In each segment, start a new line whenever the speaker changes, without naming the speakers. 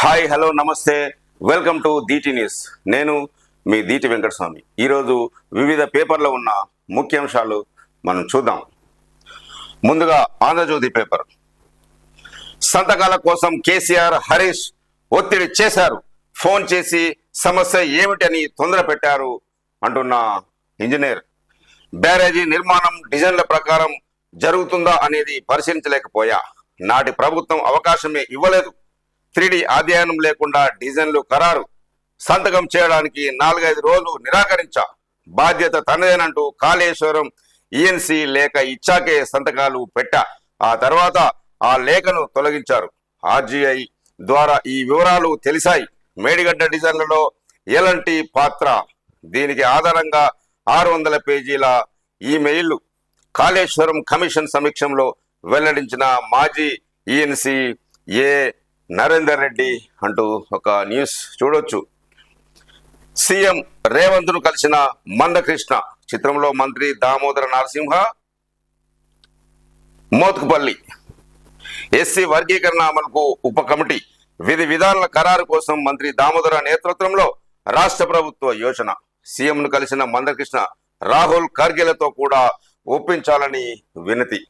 Hi hello నమస్తే. Welcome to DT news. నేను మీ దీటి వెంకటస్వామి. ఈరోజు వివిధ పేపర్లో ఉన్న ముఖ్యాంశాలు మనం చూద్దాం. ముందుగా ఆంధ్రజ్యోతి పేపర్. సంతకాల కోసం కేసీఆర్ హరీష్ ఒత్తిడి చేశారు. ఫోన్ చేసి సమస్య ఏమిటని తొందర పెట్టారు అంటున్న ఇంజనీర్. బ్యారేజీ నిర్మాణం డిజైన్ల ప్రకారం జరుగుతుందా అనేది పరిశీలించలేకపోయా. నాటి ప్రభుత్వం అవకాశమే ఇవ్వలేదు. త్రీడీ అధ్యయనం లేకుండా డిజైన్లు ఖరారు. సంతకం చేయడానికి నాలుగైదు రోజులు నిరాకరించా. బాధ్యత తనదేనంటూ కాళేశ్వరం ఈఎన్సి లేఖ ఇచ్చాకే సంతకాలు పెట్టా. ఆ తర్వాత ఆ లేఖను తొలగించారు. ఆర్జీఐ ద్వారా ఈ వివరాలు తెలిసాయి. మేడిగడ్డ డిజైన్లలో ఎలాంటి పాత్ర? దీనికి ఆధారంగా ఆరు వందల పేజీల ఈమెయిల్ కాళేశ్వరం కమిషన్ సమీక్షంలో వెల్లడించిన మాజీ ఈఎన్సి ఏ నరేందర్ రెడ్డి అంటూ ఒక న్యూస్ చూడొచ్చు. సీఎం రేవంత్ను కలిసిన మందకృష్ణ చిత్రంలో మంత్రి దామోదర నరసింహ మోత్కుపల్లి ఎస్సీ వర్గీకరణ అమలుకు ఉప కమిటీ విధి విధానాల ఖరారు కోసం మంత్రి దామోదర నేతృత్వంలో రాష్ట్ర ప్రభుత్వ యోచన. సీఎంను కలిసిన మందకృష్ణ రాహుల్ ఖర్గేలతో కూడా ఒప్పించాలని వినతి.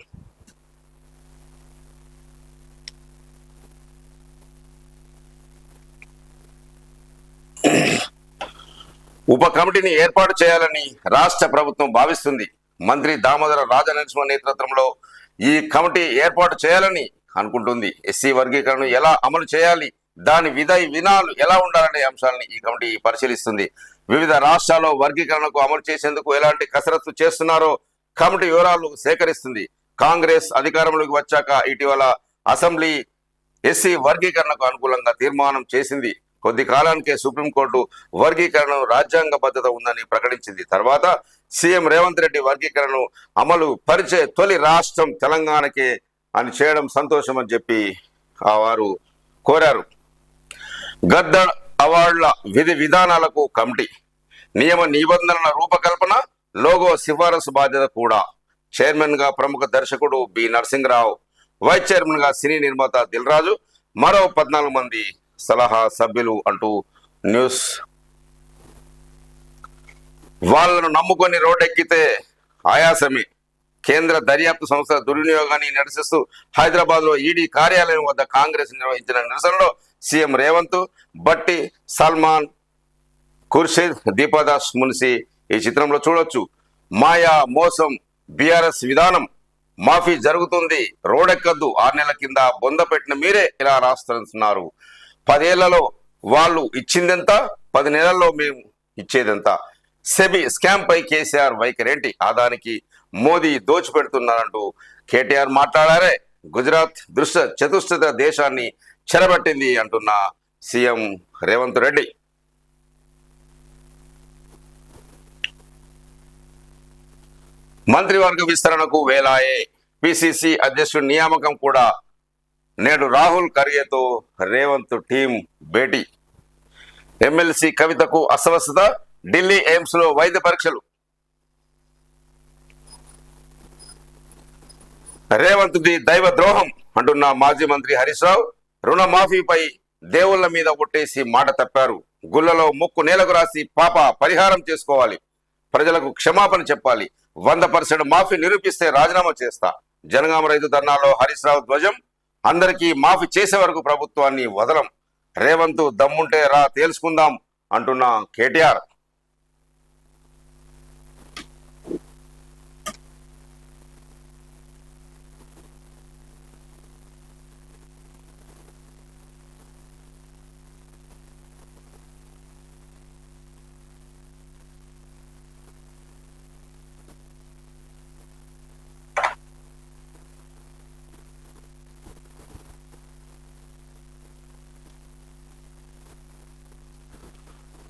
ఉప కమిటీని ఏర్పాటు చేయాలని రాష్ట్ర ప్రభుత్వం భావిస్తుంది. మంత్రి దామోదర రాజనరసింహ నేతృత్వంలో ఈ కమిటీ ఏర్పాటు చేయాలని అనుకుంటుంది. ఎస్సీ వర్గీకరణ ఎలా అమలు చేయాలి? దాని విధ వినాలు ఎలా ఉండాలనే అంశాలని ఈ కమిటీ పరిశీలిస్తుంది. వివిధ రాష్ట్రాల్లో వర్గీకరణకు అమలు చేసేందుకు ఎలాంటి కసరత్తు చేస్తున్నారో కమిటీ వివరాలు సేకరిస్తుంది. కాంగ్రెస్ అధికారంలోకి వచ్చాక ఇటీవల అసెంబ్లీ ఎస్సీ వర్గీకరణకు అనుకూలంగా తీర్మానం చేసింది. కొద్ది కాలానికే సుప్రీంకోర్టు వర్గీకరణ రాజ్యాంగబద్ధత ఉందని ప్రకటించింది. తర్వాత సీఎం రేవంత్ రెడ్డి వర్గీకరణను అమలు పరిచే తొలి రాష్ట్రం తెలంగాణకే అని చేయడం సంతోషం అని చెప్పి ఆ వారు కోరారు. గద్ద అవార్డుల విధి విధానాలకు కమిటీ నియమ నిబంధనల రూపకల్పన లోగో సిఫారసు బాధ్యత కూడా. చైర్మన్గా ప్రముఖ దర్శకుడు బి నరసింహరావు వైస్ చైర్మన్గా సినీ నిర్మాత దిల్రాజు మరో పద్నాలుగు మంది సలహా సభ్యులు అంటూ న్యూస్. వాళ్ళను నమ్ముకొని రోడ్డెక్కితే ఆయాసమే. కేంద్ర దర్యాప్తు సంస్థ దుర్వినియోగాన్ని నిరసిస్తూ హైదరాబాద్లో ఈడీ కార్యాలయం వద్ద కాంగ్రెస్ నిర్వహించిన నిరసనలో సీఎం రేవంత్ బట్టి సల్మాన్ ఖుర్షీద్ దీపాదాస్ మున్సి ఈ చిత్రంలో చూడొచ్చు. మాయా మోసం బీఆర్ఎస్ విధానం మాఫీ జరుగుతుంది. రోడెక్కద్దు. ఆరు నెలల కింద బొంద పెట్టిన మీరే ఇలా రాస్తున్నారు పదేళ్ళలో వాళ్ళు ఇచ్చిందెంత? పది నెలల్లో మేము ఇచ్చేదెంత? సెబీ స్కామ్ పై కేసీఆర్ వైఖరేంటి? ఆదానికి మోదీ దోచిపెడుతున్నారంటూ కేటీఆర్ మాట్లాడారే. గుజరాత్ దృశ్య చతుష్టత దేశాన్ని చెరబట్టింది అంటున్న సీఎం రేవంత్ రెడ్డి. మంత్రివర్గ విస్తరణకు వేలాయే. పిసిసి అధ్యక్షుడి నియామకం కూడా నేడు రాహుల్ ఖర్గేతో రేవంత్ టీం భేటీ. ఎమ్మెల్సీ కవితకు అస్వస్థత ఢిల్లీ ఎయిమ్స్లో వైద్య పరీక్షలు. రేవంత్ ది దైవ ద్రోహం అంటున్న మాజీ మంత్రి హరీష్ రావు రుణమాఫీపై దేవుళ్ళ మీద ఒట్టేసి మాట తప్పారు. గుళ్ళలో ముక్కు నేలకు రాసి పాప పరిహారం చేసుకోవాలి. ప్రజలకు క్షమాపణ చెప్పాలి. వంద పర్సెంట్ మాఫీ నిరూపిస్తే రాజీనామా చేస్తా. జనగామ రైతు ధర్నాలో హరీష్ రావు ధ్వజం అందరికీ మాఫీ చేసే వరకు ప్రభుత్వాన్ని వదలం. రేవంత్ దమ్ముంటే రా తేల్చుకుందాం అంటున్న కేటీఆర్.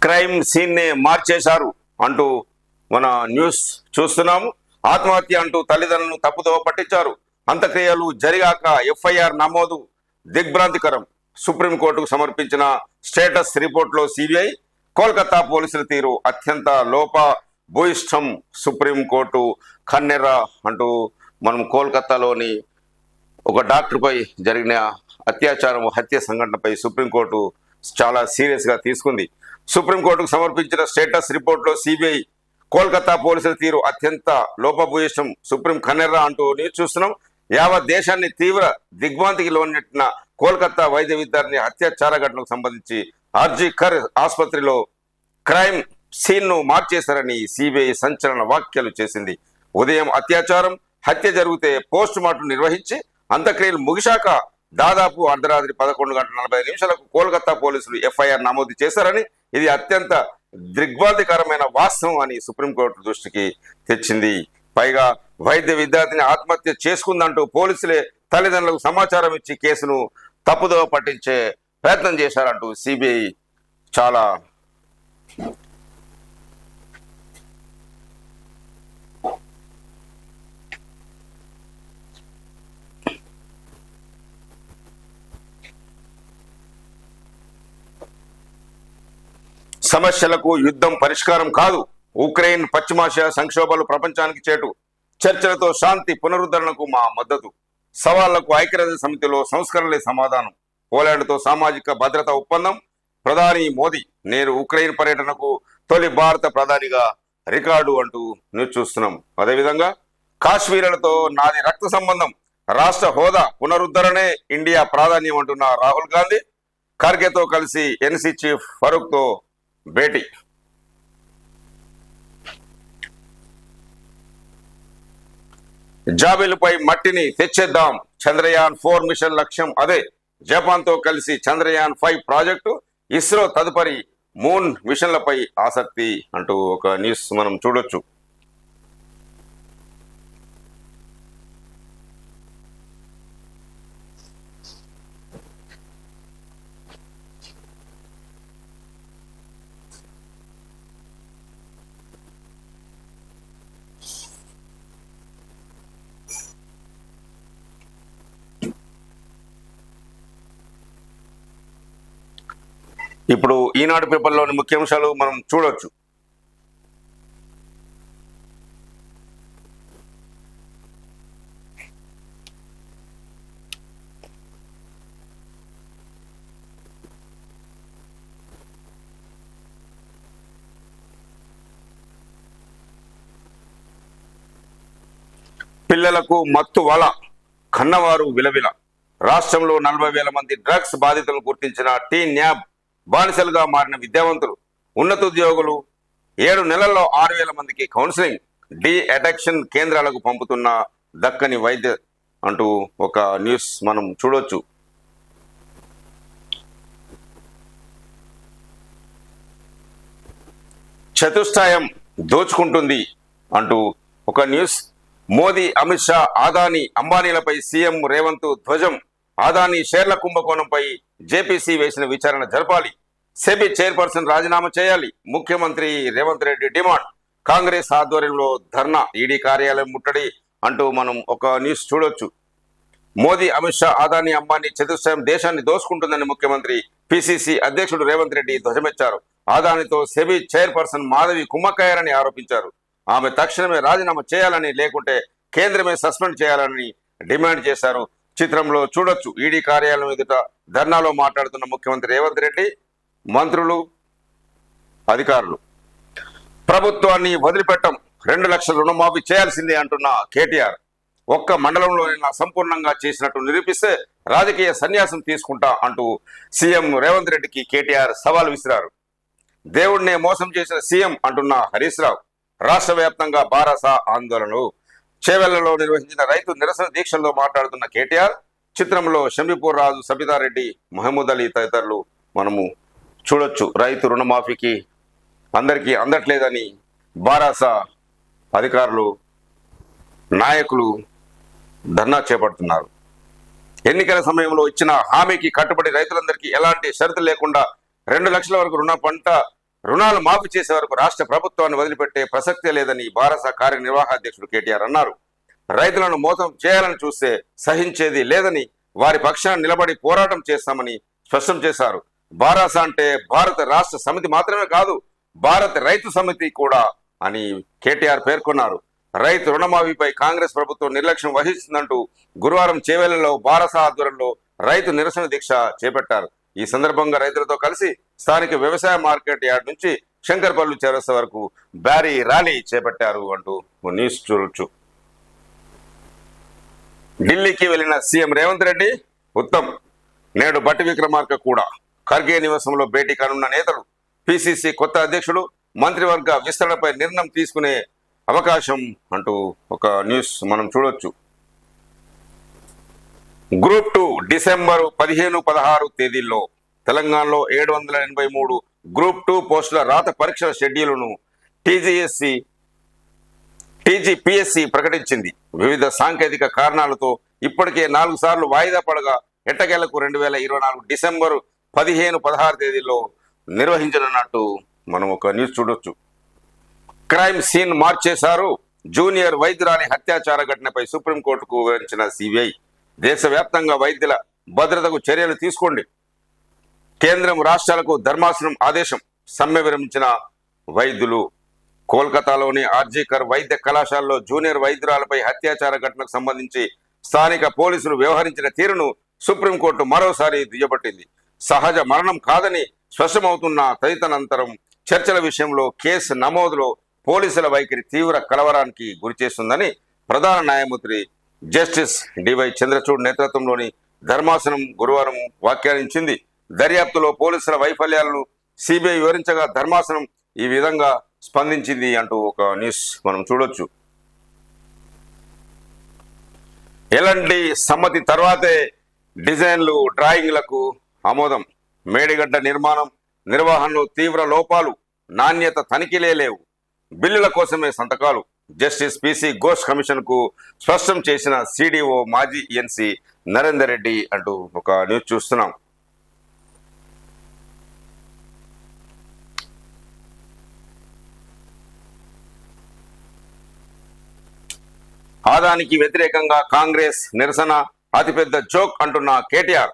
క్రైమ్ సీన్ నే మార్చేశారు అంటూ మన న్యూస్ చూస్తున్నాము. ఆత్మహత్య అంటూ తల్లిదండ్రులను తప్పుదోవ పట్టించారు. అంత్యక్రియలు జరిగాక ఎఫ్ఐఆర్ నమోదు దిగ్భ్రాంతికరం. సుప్రీంకోర్టుకు సమర్పించిన స్టేటస్ రిపోర్ట్లో సిబిఐ కోల్కతా పోలీసుల తీరు అత్యంత లోప భూయిష్టం సుప్రీంకోర్టు కన్నెర్ర అంటూ మనం కోల్కతాలోని ఒక డాక్టర్పై జరిగిన అత్యాచారం హత్య సంఘటనపై సుప్రీంకోర్టు చాలా సీరియస్గా తీసుకుంది. సుప్రీంకోర్టుకు సమర్పించిన స్టేటస్ రిపోర్టులో సిబిఐ కోల్కతా పోలీసుల తీరు అత్యంత లోపభూయిష్టం సుప్రీం కన్నెర్రా అంటూ న్యూస్ చూస్తున్నాం. యావత్ దేశాన్ని తీవ్ర దిగ్భ్రాంతికి లోనెట్టిన కోల్కతా వైద్య విద్యార్థిని అత్యాచార ఘటనకు సంబంధించి ఆర్జీ కర్ ఆసుపత్రిలో క్రైమ్ సీన్ను మార్చేశారని సిబిఐ సంచలన వ్యాఖ్యలు చేసింది. ఉదయం అత్యాచారం హత్య జరిగితే పోస్ట్ మార్టం నిర్వహించి అంత్యక్రియలు ముగిశాక దాదాపు అర్ధరాత్రి పదకొండు గంటల నలభై నిమిషాలకు కోల్కతా పోలీసులు ఎఫ్ఐఆర్ నమోదు చేశారని ఇది అత్యంత దిగ్బాధికరమైన వాస్తవం అని సుప్రీంకోర్టు దృష్టికి తెచ్చింది. పైగా వైద్య విద్యార్థిని ఆత్మహత్య చేసుకుందంటూ పోలీసులే తల్లిదండ్రులకు సమాచారం ఇచ్చి కేసును తప్పుదోవ పట్టించే ప్రయత్నం చేశారంటూ సిబిఐ చాలా సమస్యలకు యుద్ధం పరిష్కారం కాదు. ఉక్రెయిన్ పశ్చిమాసియా సంక్షోభాలు ప్రపంచానికి చేటు. చర్చలతో శాంతి పునరుద్ధరణకు మా మద్దతు. సవాళ్ళకు ఐక్యరాజ్య సమితిలో సంస్కరణలే సమాధానం. పోలాండ్తో సామాజిక భద్రత ఒప్పందం. ప్రధాని మోదీ నేను ఉక్రెయిన్ పర్యటనకు తొలి భారత ప్రధానిగా రికార్డు అంటూ న్యూస్ చూస్తున్నాం. అదేవిధంగా కాశ్మీరులతో నాది రక్త సంబంధం. రాష్ట్ర హోదా పునరుద్ధరణే ఇండియా ప్రాధాన్యం అంటున్న రాహుల్ గాంధీ. ఖర్గేతో కలిసి ఎన్సీ చీఫ్ ఫరూక్తో భేటీ జాబిలుపై మట్టిని తెచ్చేద్దాం. చంద్రయాన్ ఫోర్ మిషన్ లక్ష్యం అదే. జపాన్తో కలిసి చంద్రయాన్ ఫైవ్ ప్రాజెక్టు ఇస్రో తదుపరి మూన్ మిషన్లపై ఆసక్తి అంటూ ఒక న్యూస్ మనం చూడొచ్చు. ఇప్పుడు ఈనాడు పేపర్లోని ముఖ్యాంశాలు మనం చూడొచ్చు. పిల్లలకు మత్తు వల కన్నవారు విలవిల. రాష్ట్రంలో నలభై వేల మంది డ్రగ్స్ బాధితులను గుర్తించిన టీ న్యాబ్ బానిసలుగా మారిన విద్యావంతులు ఉన్నత ఉద్యోగులు ఏడు నెలల్లో ఆరు వేల మందికి కౌన్సిలింగ్ డి అడక్షన్ కేంద్రాలకు పంపుతున్న దక్కని వైద్య అంటూ ఒక న్యూస్ మనం చూడొచ్చు. చతుష్టాయం దోచుకుంటుంది అంటూ ఒక న్యూస్. మోదీ అమిత్ షా ఆదాని అంబానీలపై సీఎం రేవంత్ ధ్వజం ఆదాని షేర్ల కుంభకోణంపై జేపీసీ వేసిన విచారణ జరపాలి. సెబీ చైర్పర్సన్ రాజీనామా చేయాలి. ముఖ్యమంత్రి రేవంత్ రెడ్డి డిమాండ్. కాంగ్రెస్ ఆధ్వర్యంలో ధర్నా ఈడీ కార్యాలయం ముట్టడి అంటూ మనం ఒక న్యూస్ చూడొచ్చు. మోదీ అమిత్ షా ఆదాని అంబానీ చతుష్టయం దేశాన్ని దోసుకుంటుందని ముఖ్యమంత్రి పిసిసి అధ్యక్షుడు రేవంత్ రెడ్డి ధ్వజమెచ్చారు. ఆదానితో సెబీ చైర్పర్సన్ మాధవి కుమ్మక్కయ్యారని ఆరోపించారు. ఆమె తక్షణమే రాజీనామా చేయాలని లేకుంటే కేంద్రమే సస్పెండ్ చేయాలని డిమాండ్ చేశారు చిత్రంలో చూడొచ్చు. ఈడీ కార్యాలయం ఎదుట ధర్నాలో మాట్లాడుతున్న ముఖ్యమంత్రి రేవంత్ రెడ్డి మంత్రులు అధికారులు. ప్రభుత్వాన్ని వదిలిపెట్టం. రెండు లక్షల రుణమాఫీ చేయాల్సిందే అంటున్న కేటీఆర్. ఒక్క మండలంలోనైనా సంపూర్ణంగా చేసినట్టు నిరూపిస్తే రాజకీయ సన్యాసం తీసుకుంటా అంటూ సీఎం రేవంత్ రెడ్డికి కేటీఆర్ సవాల్ విసిరారు. దేవుడినే మోసం చేసిన సీఎం అంటున్న హరీష్ రావు. రాష్ట్ర వ్యాప్తంగా బారాస ఆందోళనలు. చేవెళ్ళలో నిర్వహించిన రైతు నిరసన దీక్షల్లో మాట్లాడుతున్న కేటీఆర్ చిత్రంలో షమీపూర్ రాజు సబితారెడ్డి మహమూద్ అలీ తదితరులు మనము చూడొచ్చు. రైతు రుణమాఫీకి అందరికీ అందట్లేదని బారాస అధికారులు నాయకులు ధర్నా చేపడుతున్నారు. ఎన్నికల సమయంలో ఇచ్చిన హామీకి కట్టుబడి రైతులందరికీ ఎలాంటి షరతు లేకుండా రెండు లక్షల వరకు రుణ పంట రుణాలు మాఫీ చేసే వరకు రాష్ట్ర ప్రభుత్వాన్ని వదిలిపెట్టే ప్రసక్తే లేదని భారత కార్యనిర్వాహాధ్యక్షుడు కేటీఆర్ అన్నారు. రైతులను మోసం చేయాలని చూస్తే సహించేది లేదని వారి పక్షాన్ని నిలబడి పోరాటం చేస్తామని స్పష్టం చేశారు. బారాస అంటే భారత రాష్ట్ర సమితి మాత్రమే కాదు భారత రైతు సమితి కూడా అని కేటీఆర్ పేర్కొన్నారు. రైతు రుణమాఫీపై కాంగ్రెస్ ప్రభుత్వం నిర్లక్ష్యం వహిస్తుందంటూ గురువారం చేవేళ్ళలో బారస ఆధ్వర్యంలో రైతు నిరసన దీక్ష చేపట్టారు. ఈ సందర్భంగా రైతులతో కలిసి స్థానిక వ్యవసాయ మార్కెట్ యార్డ్ నుంచి శంకర్పల్లి చేరస్త వరకు భారీ ర్యాలీ చేపట్టారు అంటూ న్యూస్ చూడొచ్చు. ఢిల్లీకి వెళ్ళిన సీఎం రేవంత్ రెడ్డి ఉత్తమ్ నేడు బట్టి విక్రమార్క కూడా. ఖర్గే నివాసంలో భేటీ కానున్న నేతలు పిసిసి కొత్త అధ్యక్షుడు మంత్రివర్గ విస్తరణపై నిర్ణయం తీసుకునే అవకాశం అంటూ ఒక న్యూస్ మనం చూడొచ్చు. గ్రూప్ టూ డిసెంబరు పదిహేను పదహారు తేదీల్లో తెలంగాణలో ఏడు వందల ఎనభై మూడు గ్రూప్ టూ పోస్టుల రాత పరీక్షల షెడ్యూలును టీజీఎస్సి టీజీపీఎస్సి ప్రకటించింది. వివిధ సాంకేతిక కారణాలతో ఇప్పటికే నాలుగు సార్లు వాయిదా పడగా ఎట్టకేలకు రెండు వేల ఇరవై నాలుగు డిసెంబరు పదిహేను పదహారు తేదీల్లో నిర్వహించనున్నట్టు మనం ఒక న్యూస్ చూడొచ్చు. క్రైమ్ సీన్ మార్చేశారు జూనియర్ వైద్యురాలి హత్యాచార ఘటనపై సుప్రీంకోర్టుకు వివరించిన సిబిఐ. దేశవ్యాప్తంగా వైద్యుల భద్రతకు చర్యలు తీసుకోండి. కేంద్రం రాష్ట్రాలకు ధర్మాసనం ఆదేశం సమ్మె విరమించిన వైద్యులు. కోల్కతాలోని ఆర్జీకర్ వైద్య కళాశాలలో జూనియర్ వైద్యురాలపై అత్యాచార ఘటనకు సంబంధించి స్థానిక పోలీసులు వ్యవహరించిన తీరును సుప్రీంకోర్టు మరోసారి దుయ్యబట్టింది. సహజ మరణం కాదని స్పష్టమవుతున్న తదితనంతరం చర్చల విషయంలో కేసు నమోదులో పోలీసుల వైఖరి తీవ్ర కలవరానికి గురిచేస్తుందని ప్రధాన న్యాయమూర్తి జస్టిస్ డివై చంద్రచూడ్ నేతృత్వంలోని ధర్మాసనం గురువారం వ్యాఖ్యానించింది దర్యాప్తులో పోలీసుల వైఫల్యాలను సిబిఐ వివరించగా ధర్మాసనం ఈ విధంగా స్పందించింది అంటూ ఒక న్యూస్ మనం చూడొచ్చు. ఎలాంటి సమ్మతి తర్వాతే డిజైన్లు డ్రాయింగ్లకు ఆమోదం. మేడిగడ్డ నిర్మాణం నిర్వహణలో తీవ్ర లోపాలు నాణ్యత తనిఖీలే లేవు. బిల్లుల కోసమే సంతకాలు. జస్టిస్ పిసి ఘోష్ కమిషన్కు స్పష్టం చేసిన సిడిఓ మాజీ ఎన్సి నరేందర్ రెడ్డి అంటూ ఒక న్యూస్ చూస్తున్నాం. ఆదానికి వ్యతిరేకంగా కాంగ్రెస్ నిరసన అతిపెద్ద జోక్ అంటున్న కేటీఆర్.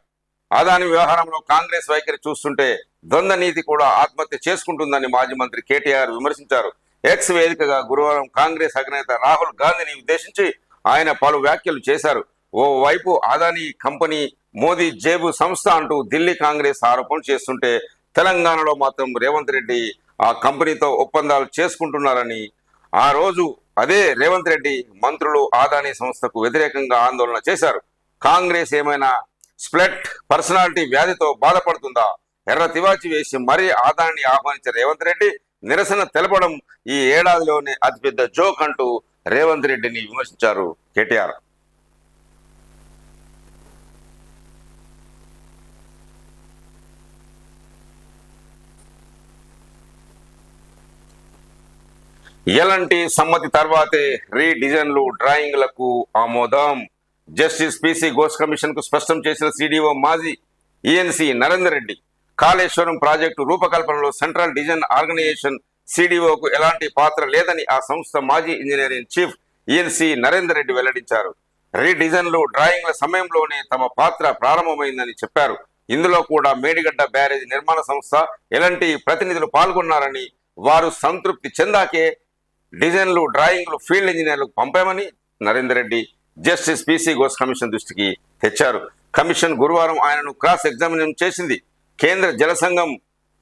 ఆదాని వ్యవహారంలో కాంగ్రెస్ వైఖరి చూస్తుంటే ద్వంద్వ నీతి కూడా ఆత్మహత్య చేసుకుంటుందని మాజీ మంత్రి కేటీఆర్ విమర్శించారు. ఎక్స్ వేదికగా గురువారం కాంగ్రెస్ అధినేత రాహుల్ గాంధీని ఉద్దేశించి ఆయన పలు వ్యాఖ్యలు చేశారు. ఓవైపు ఆదాని కంపెనీ మోదీ జేబు సంస్థ అంటూ ఢిల్లీ కాంగ్రెస్ ఆరోపణలు చేస్తుంటే తెలంగాణలో మాత్రం రేవంత్ రెడ్డి ఆ కంపెనీతో ఒప్పందాలు చేసుకుంటున్నారని ఆ రోజు అదే రేవంత్ రెడ్డి మంత్రులు ఆదానీ సంస్థకు వ్యతిరేకంగా ఆందోళన చేశారు. కాంగ్రెస్ ఏమైనా స్ప్లెట్ పర్సనాలిటీ వ్యాధితో బాధపడుతుందా? ఎర్ర తివాచి వేసి మరీ ఆదాన్ని ఆహ్వానించిన రేవంత్ రెడ్డి నిరసన తెలపడం ఈ ఏడాదిలోనే అతిపెద్ద జోక్ అంటూ రేవంత్ రెడ్డిని విమర్శించారు కేటీఆర్. ఎలాంటి సమ్మతి తర్వాతే రీడిజైన్లు డ్రాయింగ్లకు ఆమోదం. జస్టిస్ పిసి ఘోష్ కమిషన్కు స్పష్టం చేసిన సిడిఓ మాజీ ఈఎన్సి నరేందర్ రెడ్డి కాళేశ్వరం ప్రాజెక్టు రూపకల్పనలో సెంట్రల్ డిజైన్ ఆర్గనైజేషన్ సిడిఓకు ఎలాంటి పాత్ర లేదని ఆ సంస్థ మాజీ engineering chief ENC Narender Reddy వెల్లడించారు. రీడిజైన్లు డ్రాయింగ్ల సమయంలోనే తమ పాత్ర ప్రారంభమైందని చెప్పారు. ఇందులో కూడా మేడిగడ్డ బ్యారేజ్ నిర్మాణ సంస్థ ఎలాంటి ప్రతినిధులు పాల్గొన్నారని వారు సంతృప్తి చెందాకే డిజైన్లు డ్రాయింగ్లు ఫీల్డ్ ఇంజనీర్లకు పంపామని Narender Reddy justice PC Ghosh commission దృష్టికి తెచ్చారు. కమిషన్ గురువారం ఆయనను క్రాస్ ఎగ్జామినేషన్ చేసింది. కేంద్ర జల సంఘం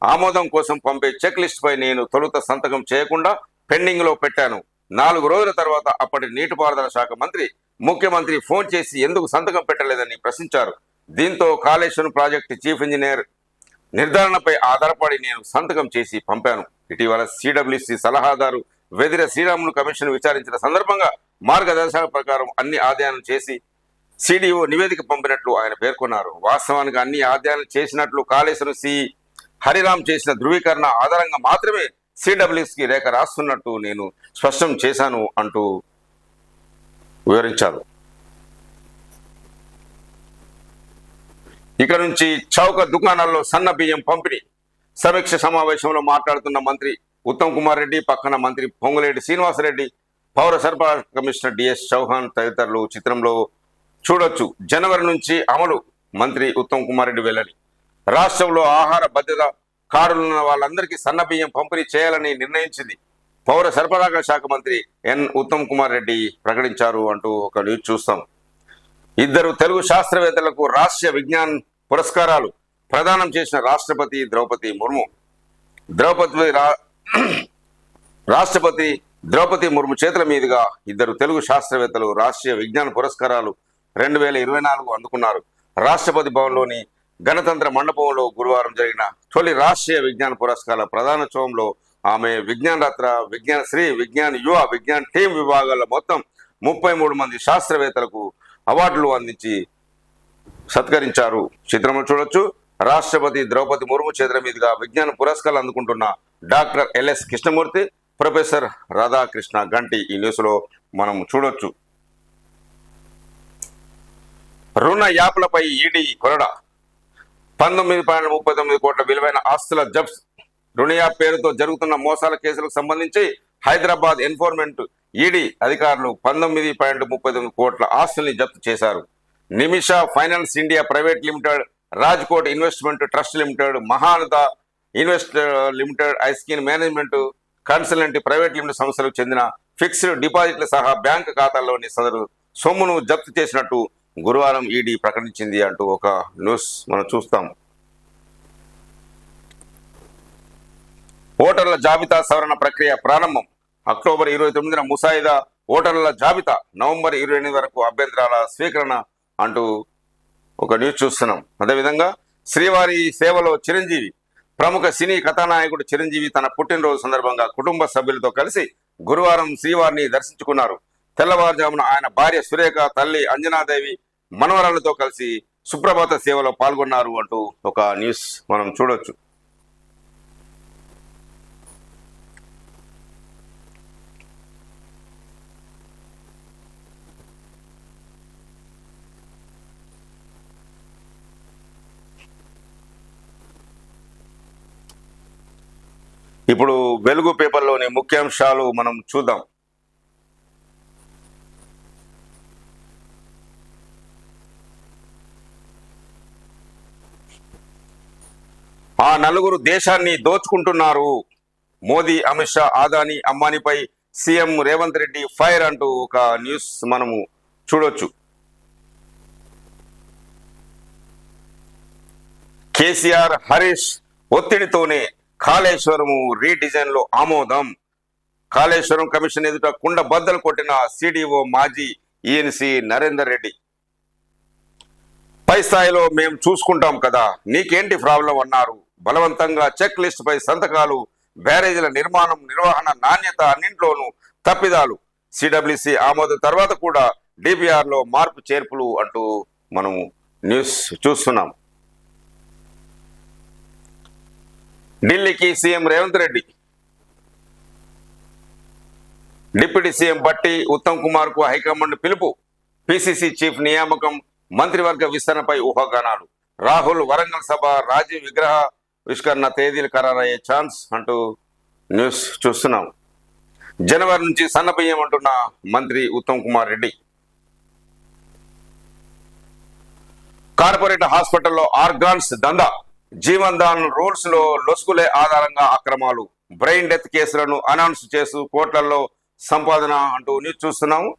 ఆమోదం కోసం పంపే చెక్ లిస్ట్ పై నేను తొలుత సంతకం చేయకుండా పెండింగ్లో పెట్టాను. నాలుగు రోజుల తర్వాత అప్పటి నీటిపారుదల శాఖ మంత్రి ముఖ్యమంత్రి ఫోన్ చేసి ఎందుకు సంతకం పెట్టలేదని ప్రశ్నించారు. దీంతో కాళేశ్వరం ప్రాజెక్టు చీఫ్ ఇంజనీర్ నిర్ధారణపై ఆధారపడి నేను సంతకం చేసి పంపాను. ఇటీవల సిడబ్ల్యూసి సలహాదారు వెదిర శ్రీరాములు కమిషన్ విచారించిన సందర్భంగా మార్గదర్శకాల ప్రకారం అన్ని ఆదాయాలు చేసి సిడిఓ నివేదిక పంపినట్లు ఆయన పేర్కొన్నారు. వాస్తవానికి అన్ని ఆదాయాలు చేసినట్లు కాళేశ్వరం సి హరిరామ్ చేసిన ధృవీకరణ ఆధారంగా మాత్రమే సిడబ్ల్యూస్కి రేఖ రాస్తున్నట్టు నేను స్పష్టం చేశాను అంటూ వివరించారు. ఇక నుంచి చౌక దుకాణాల్లో సన్న బియ్యం పంపిణీ. సమీక్ష సమావేశంలో మాట్లాడుతున్న మంత్రి ఉత్తమ్ కుమార్ రెడ్డి పక్కన మంత్రి పొంగులేటి శ్రీనివాసరెడ్డి పౌర సరఫరా కమిషనర్ డిఎస్ చౌహాన్ తదితరులు చిత్రంలో చూడొచ్చు. జనవరి నుంచి అమలు. మంత్రి ఉత్తమ్ కుమార్ రెడ్డి వెళ్ళాలి రాష్ట్రంలో ఆహార భద్రత కార్డులున్న వాళ్ళందరికీ సన్న బియ్యం పంపిణీ చేయాలని నిర్ణయించింది. పౌర సరఫరాల శాఖ మంత్రి ఎన్ ఉత్తమ్ కుమార్ రెడ్డి ప్రకటించారు అంటూ ఒక న్యూస్ చూస్తాం. ఇద్దరు తెలుగు శాస్త్రవేత్తలకు రాష్ట్రీయ విజ్ఞాన్ పురస్కారాలు. ప్రదానం చేసిన రాష్ట్రపతి ద్రౌపది ముర్ము. ద్రౌపది రా రాష్ట్రపతి ద్రౌపది ముర్ము చేతుల మీదుగా ఇద్దరు తెలుగు శాస్త్రవేత్తలు రాష్ట్రీయ విజ్ఞాన పురస్కారాలు రెండు వేల ఇరవై నాలుగు అందుకున్నారు. రాష్ట్రపతి భవన్లోని గణతంత్ర మండపంలో గురువారం జరిగిన తొలి రాష్ట్రీయ విజ్ఞాన పురస్కారాల ప్రధానోత్సవంలో ఆమె విజ్ఞాన రత్న విజ్ఞాన శ్రీ విజ్ఞాన యువ విజ్ఞాన టీం విభాగాల్లో మొత్తం ముప్పై మూడు మంది శాస్త్రవేత్తలకు అవార్డులు అందించి సత్కరించారు. చిత్రంలో చూడొచ్చు. రాష్ట్రపతి ద్రౌపది ముర్ము చేతుల మీదుగా విజ్ఞాన పురస్కారాలు అందుకుంటున్న doctor LS Krishnamurthy professor Radhakrishna Ganti ఈ న్యూస్లో మనం చూడొచ్చు. రుణ యాప్లపై ఈడీ కొరడ. పంతొమ్మిది పాయింట్ ముప్పై తొమ్మిది కోట్ల విలువైన ఆస్తుల జబ్స్ రుణ యాప్ పేరుతో జరుగుతున్న మోసాల కేసులకు సంబంధించి హైదరాబాద్ ఎన్ఫోర్స్మెంట్ ఈడీ అధికారులు పంతొమ్మిది పాయింట్ ముప్పై తొమ్మిది కోట్ల ఆస్తుల్ని జప్తు చేశారు. Nimisha finance India private limited Rajkot investment trust limited Mahanada invest limited ఐస్కిన్ management consultant private limited సంస్థలకు చెందిన ఫిక్స్డ్ డిపాజిట్ల సహా బ్యాంక్ ఖాతాల్లోని సదరు సొమ్మును జప్తు చేసినట్టు గురువారం ఈడీ ప్రకటించింది అంటూ ఒక న్యూస్ మనం చూస్తాం. ఓటర్ల జాబితా సవరణ ప్రక్రియ ప్రారంభం. అక్టోబర్ ఇరవై తొమ్మిదిన ముసాయిదా ఓటర్ల జాబితా నవంబర్ ఇరవై ఎనిమిది వరకు అభ్యంతరాల స్వీకరణ అంటూ ఒక న్యూస్ చూస్తున్నాం. అదేవిధంగా శ్రీవారి సేవలో చిరంజీవి ప్రముఖ సినీ కథానాయకుడు చిరంజీవి తన పుట్టినరోజు సందర్భంగా కుటుంబ సభ్యులతో కలిసి గురువారం శ్రీవారిని దర్శించుకున్నారు. తెల్లవారుజామున ఆయన భార్య సురేఖ తల్లి అంజనాదేవి మనవరాలతో కలిసి సుప్రభాత సేవలో పాల్గొన్నారు అంటూ ఒక న్యూస్ మనం చూడొచ్చు. ఇప్పుడు వెలుగు పేపర్లోని ముఖ్యాంశాలు మనం చూద్దాం. ఆ నలుగురు దేశాన్ని దోచుకుంటున్నారు. మోదీ అమిత్ షా ఆదాని అంబానీపై సీఎం రేవంత్ రెడ్డి ఫైర్ అంటూ ఒక న్యూస్ మనము చూడొచ్చు. కేసీఆర్ హరీష్ ఒత్తిడితోనే కాళేశ్వరము రీడిజైన్లో ఆమోదం. కాళేశ్వరం కమిషన్ ఎదుట కుండ బద్దలు కొట్టిన సిడిఓ మాజీ ఈఎన్సి నరేందర్ రెడ్డి. పై స్థాయిలో మేము చూసుకుంటాం కదా నీకేంటి ప్రాబ్లం అన్నారు బలవంతంగా చెక్ లిస్ట్ పై సంతకాలు బ్యారేజీల నిర్మాణం నిర్వహణ నాణ్యత అన్నింట్లోనూ తప్పిదాలు. సిడబ్ల్యూసి ఆమోదం తర్వాత కూడా డిపిఆర్లో మార్పు చేర్పులు అంటూ మనము న్యూస్ చూస్తున్నాం. ఢిల్లీకి CM Revanth Reddy. Deputy CM Bhatti Uttam కుమార్కు high command పిలుపు. పిసిసి చీఫ్ నియామకం మంత్రివర్గ విస్తరణపై ఊహాగానాలు. రాహుల్ వరంగల్ సభ రాజీవ్ విగ్రహ విష్కరణ తేదీలు ఖరారయ్యే ఛాన్స్ అంటూ న్యూస్ చూస్తున్నాం. జనవరి నుంచి సన్నబియ్యం అంటున్న మంత్రి ఉత్తమ్ కుమార్ రెడ్డి. కార్పొరేట్ హాస్పిటల్లో ఆర్గాన్స్ దందా. జీవన్ దాన్ రూల్స్లో లొసుకులే ఆధారంగా అక్రమాలు. బ్రెయిన్ డెత్ కేసులను అనౌన్స్ చేస్తూ కోట్లలో సంపాదన అంటూ న్యూస్ చూస్తున్నాము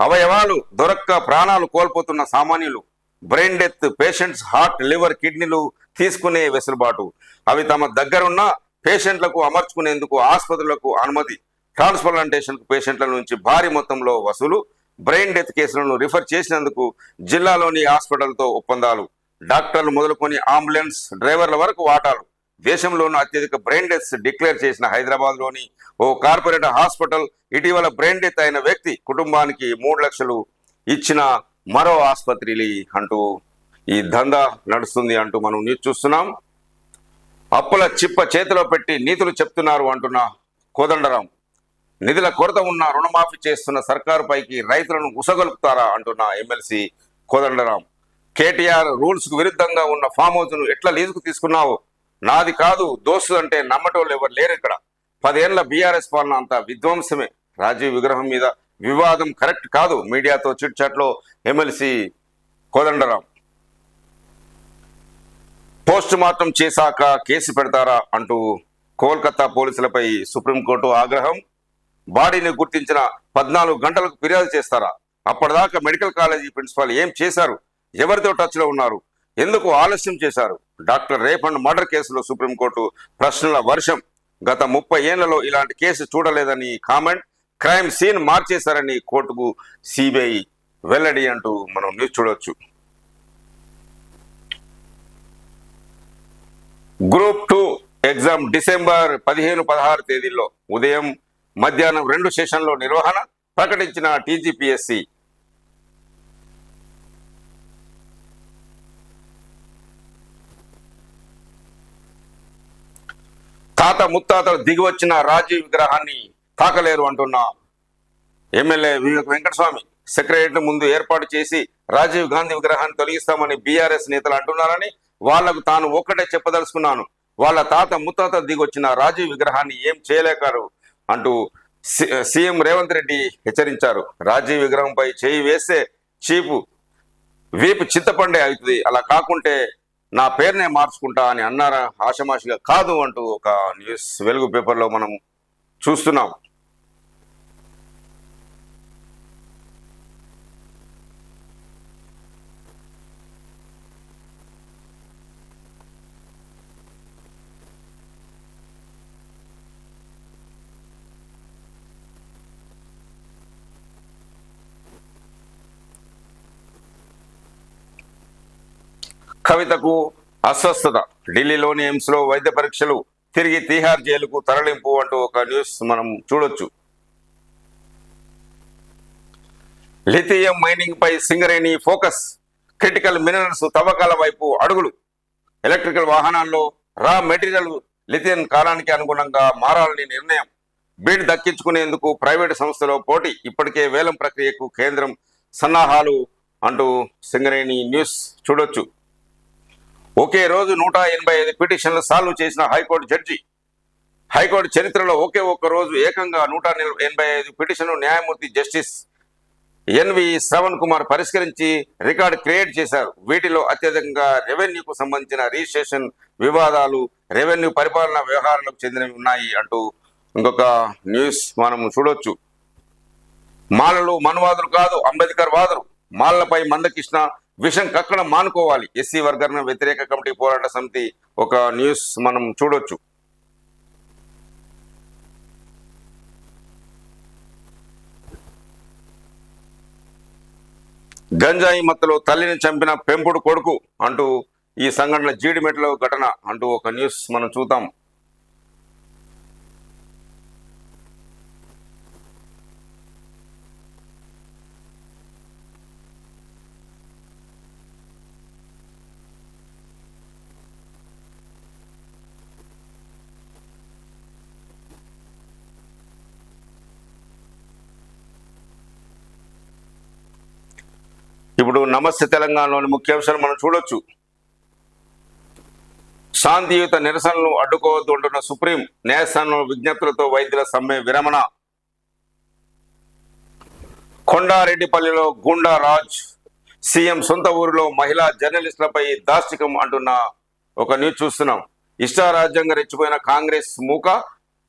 అవయవాలు దొరక్క ప్రాణాలు కోల్పోతున్న సామాన్యులు. Brain death patients heart liver కిడ్నీలు తీసుకునే వెసులుబాటు. అవి తమ దగ్గరున్న పేషెంట్లకు అమర్చుకునేందుకు ఆసుపత్రులకు అనుమతి. ట్రాన్స్ప్లాంటేషన్ పేషెంట్ల నుంచి భారీ మొత్తంలో వసూలు. బ్రెయిన్ డెత్ కేసులను రిఫర్ చేసినందుకు జిల్లాలోని హాస్పిటల్తో ఒప్పందాలు. డాక్టర్లు మొదలుకొని అంబులెన్స్ డ్రైవర్ల వరకు వాటాలు. దేశంలోనూ అత్యధిక బ్రెయిన్ డెత్స్ డిక్లేర్ చేసిన హైదరాబాద్లోని ఓ కార్పొరేట్ హాస్పిటల్ ఇటీవల బ్రెయిన్ డెత్ అయిన వ్యక్తి కుటుంబానికి మూడు లక్షలు ఇచ్చిన మరో ఆసుపత్రి అంటూ ఈ దందా నడుస్తుంది అంటూ మనం న్యూస్ చూస్తున్నాం. అప్పుల చిప్ప చేతిలో పెట్టి నీతులు చెప్తున్నారు అంటున్న కోదండరాం. నిధుల కొరత ఉన్న రుణమాఫీ చేస్తున్న సర్కారు పైకి రైతులను ఉసగొలుపుతారా అంటున్న ఎమ్మెల్సీ కోదండరాం. కేటీఆర్ రూల్స్కు విరుద్ధంగా ఉన్న ఫామ్ హౌస్ను ఎట్లా లీజుకు తీసుకున్నావు? నాది కాదు దోస్తు అంటే నమ్మటోళ్ళు ఎవరు లేరు ఇక్కడ. పదేళ్ళ బీఆర్ఎస్ పాలన అంతా విధ్వంసమే. రాజీవ్ విగ్రహం మీద వివాదం కరెక్ట్ కాదు. మీడియాతో చిట్ చాట్లో ఎమ్మెల్సీ కోదండరాం. పోస్ట్ మార్టం చేశాక కేసు పెడతారా అంటూ కోల్కతా పోలీసులపై సుప్రీంకోర్టు ఆగ్రహం. బాడీని గుర్తించిన పద్నాలుగు గంటలకు ఫిర్యాదు చేస్తారా? అప్పటిదాకా మెడికల్ కాలేజీ ప్రిన్సిపాల్ ఏం చేశారు? ఎవరితో టచ్లో ఉన్నారు? ఎందుకు ఆలస్యం చేశారు? డాక్టర్ రేపండ్ మర్డర్ కేసులో సుప్రీంకోర్టు ప్రశ్నల వర్షం. గత ముప్పై ఏళ్ళలో ఇలాంటి కేసు చూడలేదని కామెంట్. క్రైమ్ సీన్ మార్చేశారని కోర్టుకు సిబిఐ వెల్లడి అంటూ మనం న్యూస్ చూడవచ్చు గ్రూప్ టూ ఎగ్జామ్ డిసెంబర్ పదిహేను పదహారు తేదీల్లో ఉదయం మధ్యాహ్నం రెండు సెషన్లో నిర్వహణ ప్రకటించిన టీజీపీఎస్సి. తాత ముత్తాతలు దిగి వచ్చిన రాజీవ్ విగ్రహాన్ని తాకలేరు అంటున్న ఎమ్మెల్యే వివేక్ వెంకటస్వామి. సెక్రటరీ ముందు ఏర్పాటు చేసి రాజీవ్ గాంధీ విగ్రహాన్ని తొలగిస్తామని బీఆర్ఎస్ నేతలు అంటున్నారని వాళ్ళకు తాను ఒక్కటే చెప్పదలుచుకున్నాను. వాళ్ళ తాత ముత్తాత దిగొచ్చిన రాజీవ్ విగ్రహాన్ని ఏం చేయలేకారు అంటూ సి- సీఎం రేవంత్ రెడ్డి హెచ్చరించారు. రాజీవ్ విగ్రహంపై చేయి వేస్తే చీపు వీపు చింతపండే అవుతుంది. అలా కాకుంటే నా పేరునే మార్చుకుంటా అని అన్నారా? ఆషమాషిగా కాదు అంటూ ఒక న్యూస్ వెలుగు పేపర్లో మనం చూస్తున్నాం. కవితకు అస్వస్థత. ఢిల్లీలోని ఎయిమ్స్లో వైద్య పరీక్షలు తిరిగి తీహార్ జైలుకు తరలింపు అంటూ ఒక న్యూస్ మనం చూడొచ్చు. లిథియం మైనింగ్ పై సింగరేణి ఫోకస్ క్రిటికల్ మినరల్స్ తవ్వకాల వైపు అడుగులు. ఎలక్ట్రికల్ వాహనాల్లో రా మెటీరియల్ లిథియం కాలానికి అనుగుణంగా మారాలని నిర్ణయం. బీడ్ దక్కించుకునేందుకు ప్రైవేటు సంస్థలో పోటీ. ఇప్పటికే వేలం ప్రక్రియకు కేంద్రం సన్నాహాలు అంటూ సింగరేణి న్యూస్ చూడొచ్చు. ఒకే రోజు నూట ఎనభై ఐదు పిటిషన్లు సాల్వ్ చేసిన హైకోర్టు జడ్జి. హైకోర్టు చరిత్రలో ఒకే ఒక్క రోజు ఏకంగా నూట ఎనభై ఐదు పిటిషన్లు న్యాయమూర్తి జస్టిస్ ఎన్వి శ్రవణ్ కుమార్ పరిష్కరించి రికార్డు క్రియేట్ చేశారు. వీటిలో అత్యధికంగా రెవెన్యూకు సంబంధించిన రిజిస్ట్రేషన్ వివాదాలు రెవెన్యూ పరిపాలన వ్యవహారాలకు చెందినవి ఉన్నాయి అంటూ ఇంకొక న్యూస్ మనం చూడొచ్చు. మాలలు మనువాదులు కాదు అంబేద్కర్ వాదులు. మాలలపై మందకృష్ణ విషం కక్కడం మానుకోవాలి. ఎస్సీ వర్గన వ్యతిరేక కమిటీ పోరాట సమితి ఒక న్యూస్ మనం చూడొచ్చు. గంజాయి మత్తులో తల్లిని చంపిన పెంపుడు కొడుకు అంటూ ఈ సంఘటన జీడిమెట్ల ఘటన అంటూ ఒక న్యూస్ మనం చూద్దాం. ఇప్పుడు నమస్తే తెలంగాణలోని ముఖ్యాంశాలు మనం చూడొచ్చు. శాంతియుత నిరసనలు అడ్డుకోవద్దు అంటున్న సుప్రీం న్యాయస్థానంలో విజ్ఞప్తులతో వైద్యుల సమ్మె విరమణ. కొండారెడ్డిపల్లిలో గుండా రాజ్ సీఎం సొంత ఊరిలో మహిళా జర్నలిస్టులపై దాష్టికం అంటున్న ఒక న్యూస్ చూస్తున్నాం. ఇష్టారాజ్యంగా రెచ్చిపోయిన కాంగ్రెస్ మూక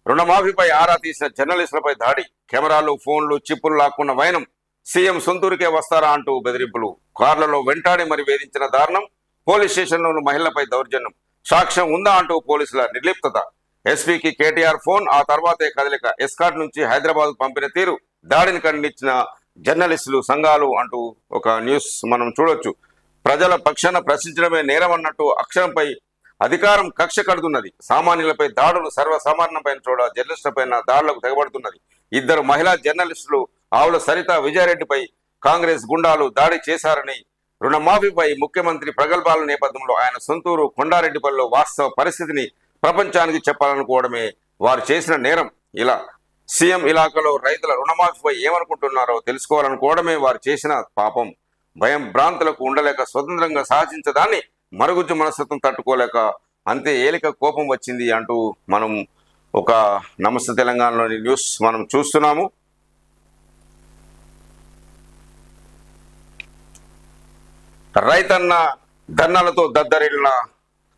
రుణమాఫీపై ఆరా తీసిన జర్నలిస్టులపై దాడి కెమెరాలు ఫోన్లు చిప్పులు లాక్కున్న వైనం. సీఎం సొంతూరికే వస్తారా అంటూ బెదిరింపులు. కార్లలో వెంటాడి మరి వేధించిన దారుణం పోలీస్ స్టేషన్లోని మహిళలపై దౌర్జన్యం. సాక్ష్యం ఉందా అంటూ పోలీసుల నిర్లిప్తత. ఎస్పీకి కేటీఆర్ ఫోన్ ఆ తర్వాతే కదలిక. ఎస్కాట్ నుంచి హైదరాబాద్ పంపిన తీరు దాడిని ఖండించిన జర్నలిస్టులు సంఘాలు అంటూ ఒక న్యూస్ మనం చూడొచ్చు. ప్రజల పక్షాన ప్రశ్నించడమే నేరం అన్నట్టు అక్షరంపై అధికారం కక్ష కడుతున్నది. సామాన్యులపై దాడులు సర్వసామాన్యంపైన చూడ జర్నలిస్టులపైన దాడులకు తెగబడుతున్నది. ఇద్దరు మహిళా జర్నలిస్టులు ఆవుల సరిత విజయారెడ్డిపై కాంగ్రెస్ గుండాలు దాడి చేశారని రుణమాఫీపై ముఖ్యమంత్రి ప్రగల్భాల నేపథ్యంలో ఆయన సొంతూరు కొండారెడ్డిపల్లిలో వాస్తవ పరిస్థితిని ప్రపంచానికి చెప్పాలనుకోవడమే వారు చేసిన నేరం. ఇలా సీఎం ఇలాకాలో రైతుల రుణమాఫీపై ఏమనుకుంటున్నారో తెలుసుకోవాలనుకోవడమే వారు చేసిన పాపం. భయం భ్రాంతులకు ఉండలేక స్వతంత్రంగా సాధించదాన్ని మరుగుజ్జు మనస్తత్వం తట్టుకోలేక అంతే ఏలిక కోపం వచ్చింది అంటూ మనం ఒక నమస్తే తెలంగాణలోని న్యూస్ మనం చూస్తున్నాము. రైతన్న ధర్నాలతో దద్దరిల్లిన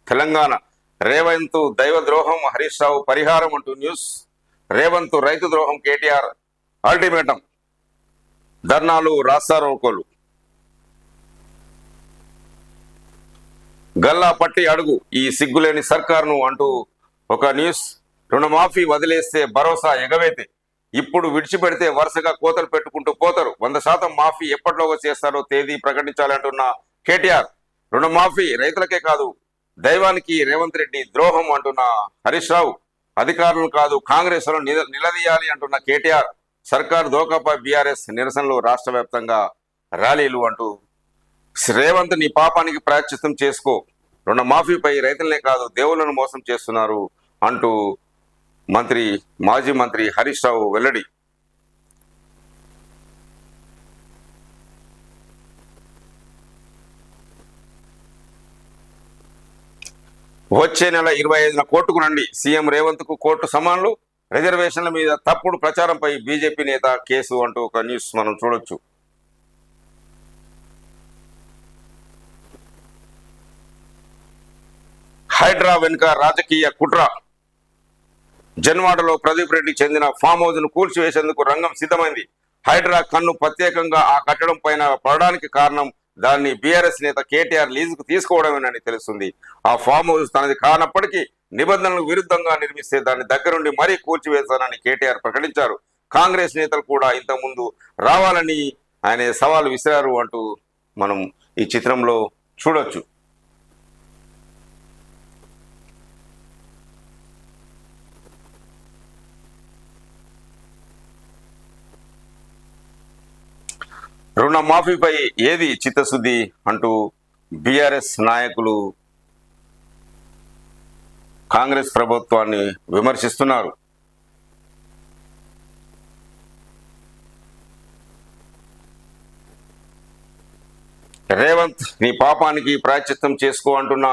తెలంగాణ. రేవంత్ దైవ ద్రోహం హరీష్ రావు పరిహారం అంటూ న్యూస్. రేవంత్ రైతు ద్రోహం కేటీఆర్ అల్టిమేటం. ధర్నాలు రాస్తారోకోలు. గల్లా పట్టి అడుగు ఈ సిగ్గులేని సర్కార్ను అంటూ ఒక న్యూస్. రుణమాఫీ వదిలేస్తే భరోసా ఎగవేతే. ఇప్పుడు విడిచిపెడితే వరుసగా కోతలు పెట్టుకుంటూ పోతారు వంద శాతం మాఫీ ఎప్పటిలోగా చేస్తారో తేదీ ప్రకటించాలంటున్న కేటీఆర్. రుణమాఫీ రైతులకే కాదు దైవానికి రేవంత్ రెడ్డి ద్రోహం అంటున్న హరీష్ రావు. అధికారులు కాదు కాంగ్రెస్లో నిలదీయాలి అంటున్న కేటీఆర్. సర్కార్ దోకాపై బీఆర్ఎస్ నిరసనలు రాష్ట్ర వ్యాప్తంగా ర్యాలీలు అంటూ. రేవంత్ నీ పాపానికి ప్రాయశ్చిత్తం చేసుకో. రుణమాఫీపై రైతులనే కాదు దేవులను మోసం చేస్తున్నారు అంటూ మంత్రి మాజీ మంత్రి హరీష్ రావు వెల్లడి. వచ్చే నెల ఇరవై ఐదున కోర్టుకు రండి. సీఎం రేవంత్కు కోర్టు సమాన్లు. రిజర్వేషన్ల మీద తప్పుడు ప్రచారంపై బీజేపీ నేత కేసు అంటూ ఒక న్యూస్ మనం చూడొచ్చు. హైడ్రా వెనుక రాజకీయ కుట్ర. జన్వాడలో ప్రదీప్ రెడ్డి చెందిన ఫామ్ హౌస్ను కూల్చివేసేందుకు రంగం సిద్ధమైంది. హైడ్రా కన్ను ప్రత్యేకంగా ఆ కట్టడం పైన పడడానికి కారణం దాన్ని బీఆర్ఎస్ నేత కేటీఆర్ లీజుకు తీసుకోవడమేనని తెలుస్తుంది. ఆ ఫామ్ హౌస్ తనది కానప్పటికీ నిబంధనలకు విరుద్ధంగా నిర్మిస్తే దాన్ని దగ్గరుండి మరీ కూల్చివేస్తానని కేటీఆర్ ప్రకటించారు. కాంగ్రెస్ నేతలు కూడా ఇంతకుముందు రావాలని ఆయన సవాల్ విసిరారు అంటూ మనం ఈ చిత్రంలో చూడొచ్చు. రుణమాఫీపై ఏది చిత్తశుద్ధి అంటూ బీఆర్ఎస్ నాయకులు కాంగ్రెస్ ప్రభుత్వాన్ని విమర్శిస్తున్నారు. రేవంత్ నీ పాపానికి ప్రాయశ్చిత్తం చేసుకో అంటున్న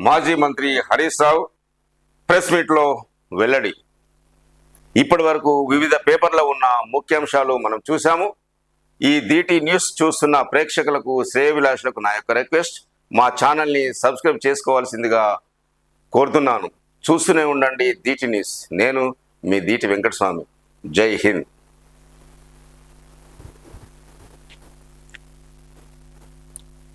మాజీ మంత్రి హరీష్ రావు ప్రెస్ మీట్లో వెల్లడి. ఇప్పటి వరకు వివిధ పేపర్లో ఉన్న ముఖ్యాంశాలు మనం చూసాము ఈ దీటి న్యూస్ చూస్తున్న ప్రేక్షకులకు శ్రేయభిలాషులకు నా యొక్క రిక్వెస్ట్ మా ఛానల్ని సబ్స్క్రైబ్ చేసుకోవాల్సిందిగా కోరుతున్నాను. చూస్తూనే ఉండండి దీటి న్యూస్. నేను మీ దీటి వెంకటస్వామి. జై హింద్.